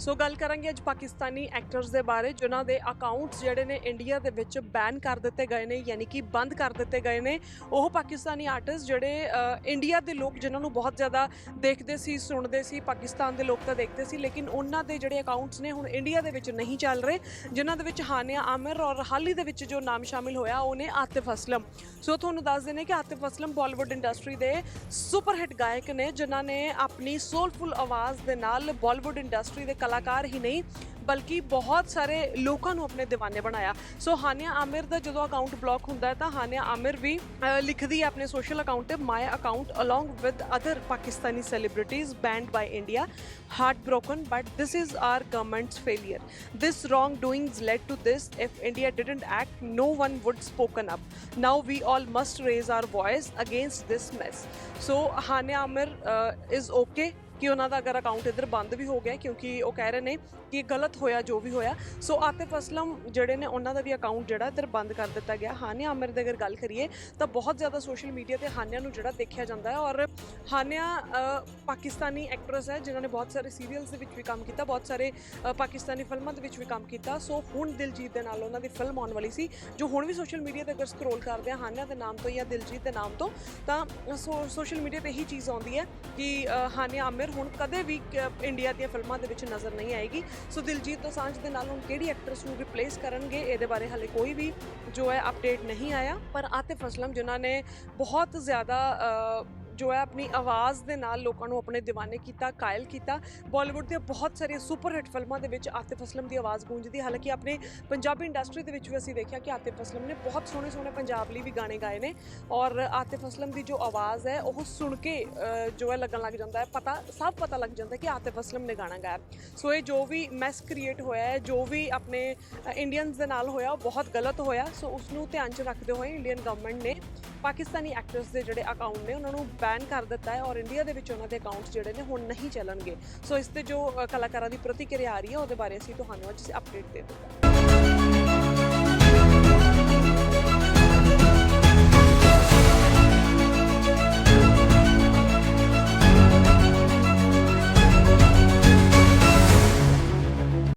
ਸੋ ਗੱਲ ਕਰਾਂਗੇ ਅੱਜ ਪਾਕਿਸਤਾਨੀ ਐਕਟਰਸ ਦੇ ਬਾਰੇ, ਜਿਨ੍ਹਾਂ ਦੇ ਅਕਾਊਂਟਸ ਜਿਹੜੇ ਨੇ ਇੰਡੀਆ ਦੇ ਵਿੱਚ ਬੈਨ ਕਰ ਦਿੱਤੇ ਗਏ ਨੇ, ਯਾਨੀ ਕਿ ਬੰਦ ਕਰ ਦਿੱਤੇ ਗਏ ਨੇ। ਉਹ ਪਾਕਿਸਤਾਨੀ ਆਰਟਿਸਟ ਜਿਹੜੇ ਇੰਡੀਆ ਦੇ ਲੋਕ ਜਿਨ੍ਹਾਂ ਨੂੰ ਬਹੁਤ ਜ਼ਿਆਦਾ ਦੇਖਦੇ ਸੀ, ਸੁਣਦੇ ਸੀ, ਪਾਕਿਸਤਾਨ ਦੇ ਲੋਕ ਤਾਂ ਦੇਖਦੇ ਸੀ, ਲੇਕਿਨ ਉਹਨਾਂ ਦੇ ਜਿਹੜੇ ਅਕਾਊਂਟਸ ਨੇ ਹੁਣ ਇੰਡੀਆ ਦੇ ਵਿੱਚ ਨਹੀਂ ਚੱਲ ਰਹੇ, ਜਿਨ੍ਹਾਂ ਦੇ ਵਿੱਚ ਹਾਨੀਆ ਆਮਿਰ ਔਰ ਹਾਲ ਹੀ ਦੇ ਵਿੱਚ ਜੋ ਨਾਮ ਸ਼ਾਮਿਲ ਹੋਇਆ, ਉਹ ਨੇ ਆਤਿਫ ਅਸਲਮ। ਸੋ ਤੁਹਾਨੂੰ ਦੱਸ ਦਿੰਦੇ ਕਿ ਆਤਿਫ ਅਸਲਮ ਬਾਲੀਵੁੱਡ ਇੰਡਸਟਰੀ ਦੇ ਸੁਪਰ ਹਿੱਟ ਗਾਇਕ ਨੇ, ਜਿਨ੍ਹਾਂ ਨੇ ਆਪਣੀ ਸੋਲਫੁਲ ਆਵਾਜ਼ ਦੇ ਨਾਲ ਬਾਲੀਵੁੱਡ ਇੰਡਸਟਰੀ ਦੇ ਕਲਾਕਾਰ ਹੀ ਨਹੀਂ ਬਲਕਿ ਬਹੁਤ ਸਾਰੇ ਲੋਕਾਂ ਨੂੰ ਆਪਣੇ دیਵਾਨੇ ਬਣਾਇਆ ਸੋ ਹਾਨੀਆ ਆਮਿਰ ਦਾ ਜਦੋਂ ਅਕਾਊਂਟ ਬਲੌਕ ਹੁੰਦਾ ਹੈ ਤਾਂ ਹਾਨੀਆ ਆਮਿਰ ਵੀ ਲਿਖਦੀ ਹੈ ਆਪਣੇ ਸੋਸ਼ਲ ਅਕਾਊਂਟ ਤੇ my account along with other Pakistani celebrities banned by India heart broken but this is our government's failure this wrong doings led to this if India didn't act no one would spoken up. Now we all must raise our voice against this mess. So Hania Amir uh, is okay ਕਿ ਉਹਨਾਂ ਦਾ ਅਗਰ account ਇਧਰ ਬੰਦ ਵੀ ਹੋ ਗਿਆ ਕਿਉਂਕਿ ਉਹ ਕਹਿ ਰਹੇ ਨੇ ਕਿ ਗਲਤ ਹੋਇਆ ਜੋ ਵੀ ਹੋਇਆ। ਸੋ ਆਤਿਫ ਅਸਲਮ ਜਿਹੜੇ ਨੇ ਉਹਨਾਂ ਦਾ ਵੀ ਅਕਾਊਂਟ ਜਿਹੜਾ ਇਧਰ ਬੰਦ ਕਰ ਦਿੱਤਾ ਗਿਆ। ਹਾਨਿਆ ਆਮਿਰ ਦੀ ਅਗਰ ਗੱਲ ਕਰੀਏ ਤਾਂ ਬਹੁਤ ਜ਼ਿਆਦਾ ਸੋਸ਼ਲ ਮੀਡੀਆ ਤੇ ਹਾਨਿਆ ਨੂੰ ਜਿਹੜਾ ਦੇਖਿਆ ਜਾਂਦਾ ਹੈ ਔਰ ਹਾਨਿਆ ਪਾਕਿਸਤਾਨੀ ਐਕਟਰੈਸ ਹੈ ਜਿਨ੍ਹਾਂ ਨੇ ਬਹੁਤ ਸਾਰੇ ਸੀਰੀਅਲਸ ਦੇ ਵਿੱਚ ਵੀ ਕੰਮ ਕੀਤਾ ਬਹੁਤ ਸਾਰੇ ਪਾਕਿਸਤਾਨੀ ਫਿਲਮਾਂ ਦੇ ਵਿੱਚ ਵੀ ਕੰਮ ਕੀਤਾ। ਸੋ ਹੁਣ ਦਿਲਜੀਤ ਦੇ ਨਾਲ ਉਹਨਾਂ ਦੀ ਫਿਲਮ ਆਉਣ ਵਾਲੀ ਸੀ ਜੋ ਹੁਣ ਵੀ ਸੋਸ਼ਲ ਮੀਡੀਆ ਤੇ ਅਗਰ ਸਕਰੋਲ ਕਰਦੇ ਆ ਹਾਨਿਆ ਦੇ ਨਾਮ ਤੋਂ ਜਾਂ ਦਿਲਜੀਤ ਦੇ ਨਾਮ ਤੋਂ ਤਾਂ ਸੋਸ਼ਲ ਮੀਡੀਆ ਤੇ ਇਹੀ ਚੀਜ਼ ਆਉਂਦੀ ਹੈ ਕਿ ਅ, ਹਾਨਿਆ ਆਮਿਰ ਹੁਣ ਕਦੇ ਵੀ ਇੰਡੀਆ ਦੀਆਂ ਫਿਲਮਾਂ ਦੇ ਵਿੱਚ ਨਜ਼ਰ ਨਹੀਂ ਆਏਗੀ। ਸੋ ਦਿਲਜੀਤ ਦੋਸਾਂਝ ਦੇ ਨਾਲ ਹੁਣ ਕਿਹੜੀ ਐਕਟਰਸ ਨੂੰ ਰਿਪਲੇਸ ਕਰਨਗੇ, ਇਹਦੇ ਬਾਰੇ ਹਲੇ ਕੋਈ ਵੀ ਜੋ ਹੈ ਅਪਡੇਟ ਨਹੀਂ ਆਇਆ। ਪਰ ਆਤਿਫ ਅਸਲਮ, ਜਿਨ੍ਹਾਂ ਨੇ ਬਹੁਤ ਜ਼ਿਆਦਾ ਜੋ ਹੈ ਆਪਣੀ ਆਵਾਜ਼ ਦੇ ਨਾਲ ਲੋਕਾਂ ਨੂੰ ਆਪਣੇ دیਵਾਨੇ ਕੀਤਾ, ਕਾਇਲ ਕੀਤਾ। ਬਾਲੀਵੁੱਡ ਦੀਆਂ ਬਹੁਤ ਸਾਰੀਆਂ ਸੁਪਰ ਹਿੱਟ ਫਿਲਮਾਂ ਦੇ ਵਿੱਚ ਆਤਿਫ ਅਸਲਮ ਦੀ ਆਵਾਜ਼ ਗੂੰਜਦੀ ਹਾਲਾਂਕਿ ਆਪਣੇ ਪੰਜਾਬੀ ਇੰਡਸਟਰੀ ਦੇ ਵਿੱਚ ਵੀ ਅਸੀਂ ਦੇਖਿਆ ਕਿ ਆਤਿਫ ਅਸਲਮ ਨੇ ਬਹੁਤ ਸੋਹਣੇ ਸੋਹਣੇ ਪੰਜਾਬ ਲਈ ਵੀ ਗਾਣੇ ਗਾਏ ਨੇ ਔਰ ਆਤਿਫ ਅਸਲਮ ਦੀ ਜੋ ਆਵਾਜ਼ ਹੈ, ਉਹ ਸੁਣ ਕੇ ਜੋ ਹੈ ਲੱਗਣ ਲੱਗ ਜਾਂਦਾ ਹੈ। ਪਤਾ, ਸਭ ਪਤਾ ਲੱਗ ਜਾਂਦਾ ਕਿ ਆਤਿਫ ਅਸਲਮ ਨੇ ਗਾਣਾ ਗਾਇਆ। ਸੋ ਇਹ ਜੋ ਵੀ ਮੈਸ ਕ੍ਰੀਏਟ ਹੋਇਆ ਹੈ, ਜੋ ਵੀ ਆਪਣੇ ਇੰਡੀਅਨਸ ਦੇ ਨਾਲ ਹੋਇਆ, ਉਹ ਬਹੁਤ ਗਲਤ ਹੋਇਆ। ਸੋ ਉਸ ਨੂੰ ਧਿਆਨ 'ਚ ਰੱਖਦੇ ਹੋਏ ਇੰਡੀਅਨ ਗਵਰਨਮੈਂਟ ਨੇ ਪਾਕਿਸਤਾਨੀ ਐਕਟਰਸ ਦੇ ਜਿਹੜੇ ਅਕਾਊਂਟ ਨੇ, ਉਹਨਾਂ ਨੂੰ ਬੈਨ ਕਰ ਦਿੱਤਾ ਹੈ ਔਰ ਇੰਡੀਆ ਦੇ ਵਿੱਚ ਉਹਨਾਂ ਦੇ ਅਕਾਊਂਟਸ ਜਿਹੜੇ ਨੇ, ਹੁਣ ਨਹੀਂ ਚੱਲਣਗੇ। ਸੋ ਇਸ ਤੇ ਜੋ ਕਲਾਕਾਰਾਂ ਦੀ ਪ੍ਰਤੀਕਿਰਿਆ ਆ ਰਹੀ ਹੈ, ਉਹਦੇ ਬਾਰੇ ਅਸੀਂ ਤੁਹਾਨੂੰ ਅੱਜ ਅਪਡੇਟ ਦੇ ਦਿੱਤਾ